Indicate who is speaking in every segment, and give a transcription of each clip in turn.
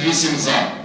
Speaker 1: 28 за.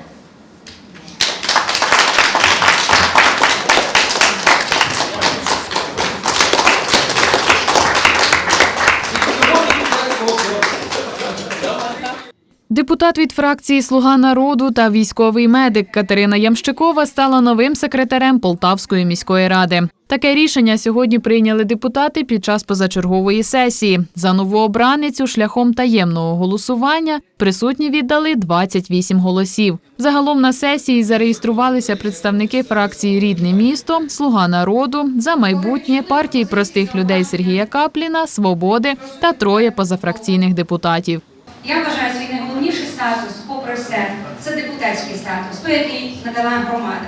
Speaker 2: Депутат від фракції Слуга народу та військовий медик Катерина Ямщикова стала новим секретарем Полтавської міської ради. Таке рішення сьогодні прийняли депутати під час позачергової сесії. За новообраницю шляхом таємного голосування присутні віддали 28 голосів. Загалом на сесії зареєструвалися представники фракції Рідне місто, Слуга народу, за майбутнє партії простих людей Сергія Капліна, Свободи та троє позафракційних депутатів.
Speaker 3: Я вважаю свій найголовніший статус, попри все, це депутатський статус, той, який надала громада.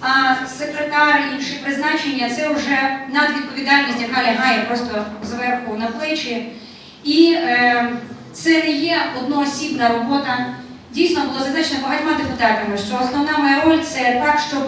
Speaker 3: А секретар і інші призначення це вже надвідповідальність, яка лягає просто зверху на плечі. І е, це не є одноосібна робота. Дійсно було задачено багатьма депутатами, що основна моя роль це так, щоб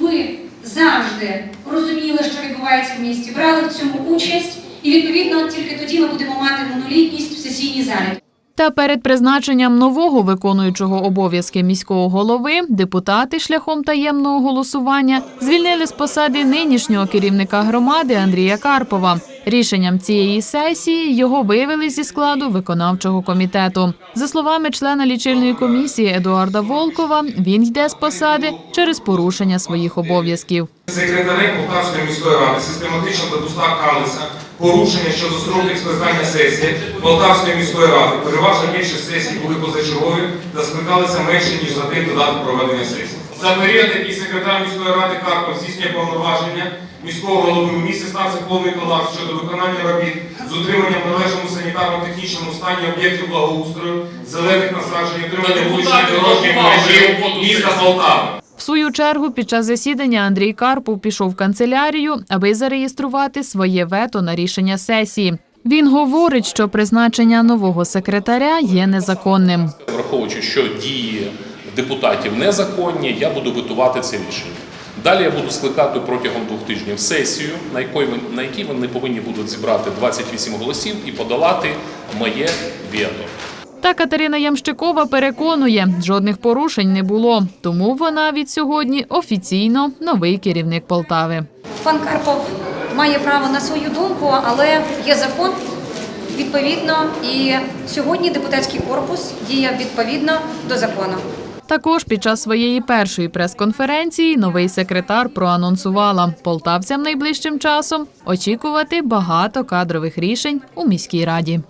Speaker 3: ви завжди розуміли, що відбувається в місті, брали в цьому участь, і відповідно тільки тоді ми будемо мати монолітність в сесійній залі.
Speaker 2: Та перед призначенням нового виконуючого обов'язки міського голови депутати шляхом таємного голосування звільнили з посади нинішнього керівника громади Андрія Карпова. Рішенням цієї сесії його вивели зі складу виконавчого комітету. За словами члена лічильної комісії Едуарда Волкова, він йде з посади через порушення своїх обов'язків.
Speaker 4: Секретарем Полтавської міської ради систематично допускалися порушення щодо строків скликання сесії Полтавської міської ради. Переважна більшість сесій були позачергові та скликалися менше, ніж за день до дати проведення сесії. За період, який секретар міської ради Карпов здійснює повноваження міського голови у місті стався повний колапс щодо виконання робіт з утриманням належному санітарно-технічному стані об'єктів благоустрою, зелених насаджень, утримання вуличних дорожніх мережів міста Полтави.
Speaker 2: В свою чергу, під час засідання Андрій Карпов пішов в канцелярію, аби зареєструвати своє вето на рішення сесії. Він говорить, що призначення нового секретаря є незаконним.
Speaker 5: Враховуючи, що дії депутатів незаконні, я буду витувати це рішення. Далі я буду скликати протягом двох тижнів сесію, на якій на якій вони повинні будуть зібрати 28 голосів і подолати моє вето.
Speaker 2: Та Катерина Ямщикова переконує, жодних порушень не було. Тому вона від сьогодні офіційно новий керівник Полтави.
Speaker 3: Пан Карпов має право на свою думку, але є закон відповідно, і сьогодні депутатський корпус діє відповідно до закону.
Speaker 2: Також під час своєї першої прес-конференції новий секретар проанонсувала полтавцям найближчим часом очікувати багато кадрових рішень у міській раді.